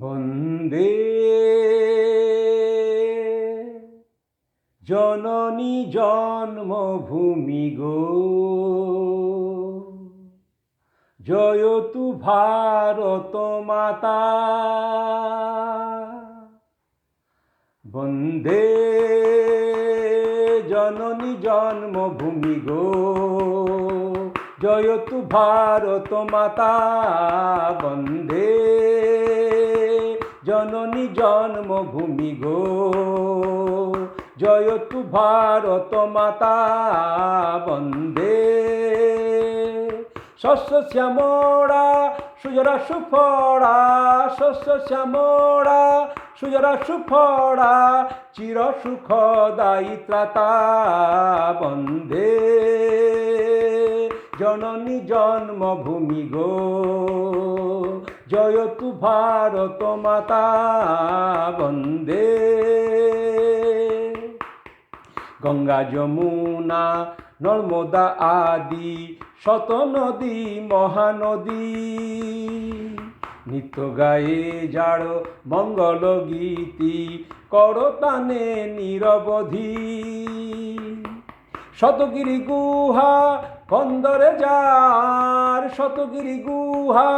বন্দে। জননী জন্মভূমি গো। জয়তু ভারত মাতা। বন্দে। জননী জন্মভূমি গো। জয়তু ভারত মাতা। বন্দে। জননী জন্মভূমি গো। জয়তু ভারত মাতা বন্দে। শস্য শ্যামরা, সুজরা সুফড়া শস্য শ্যামরা, সুজরা সুফড়া চির সুখ দায়িত্রাতা বন্দে। জননী জন্মভূমি গো। জয়তু ভারত মাতা বন্দে। গঙ্গা যমুনা, নর্মদা আদি শত নদী মহানদী। নিত্য গায়ে যাড় মঙ্গল গীতি, করতানে নিরবধি। শতগিরি গুহা কন্দরে যার শতগিরি গুহা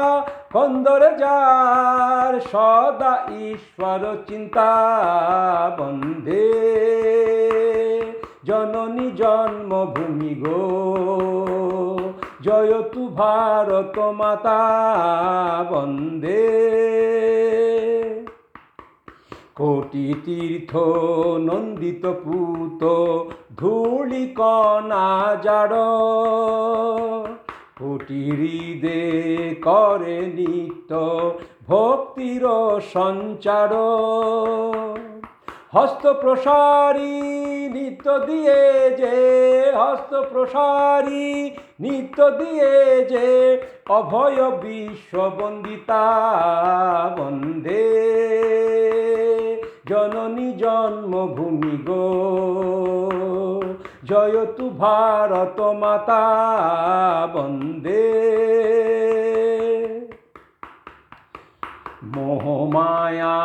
কন্দরে যার সদা ঈশ্বর চিন্তা বন্ধে। জননী জন্মভূমি গো, জয়তু ভারত মাতা বন্দে। কোটি তীর্থ নন্দিত পুত, ধূলি কণা জাড়। কোটি হৃদে করে নিত্য ভক্তির সঞ্চার। হস্ত প্রসারী নিত্য দিয়ে যে হস্ত প্রসারী নিত্য দিয়ে যে অভয় বিশ্ববন্দিতা বন্দে। জননী জন্মভূমি গো, জয়তু ভারত মাতা বন্দে। মোহমায়া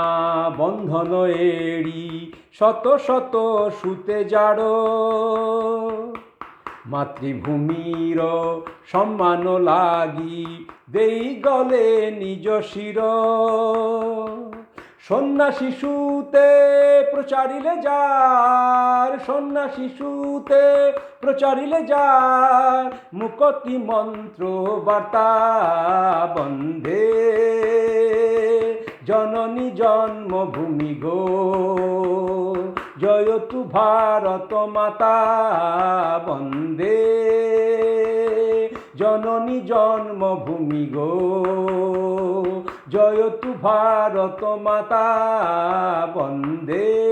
বন্ধন এড়ি শত শত সুতে যাড় মাতৃভূমির সম্মান লাগি দেই গলে নিজ শির। সন্ন্যাসী সুতে প্রচারিলে যার সন্ন্যাসী সুতে প্রচারিলে যার, মুকতি মন্ত্র বার্তা বন্ধে। জননী জন্মভূমি গো জয়তু ভারত মাতা বন্দে। জননী জন্মভূমি গো। জয়তু ভারত মাতা বন্দে।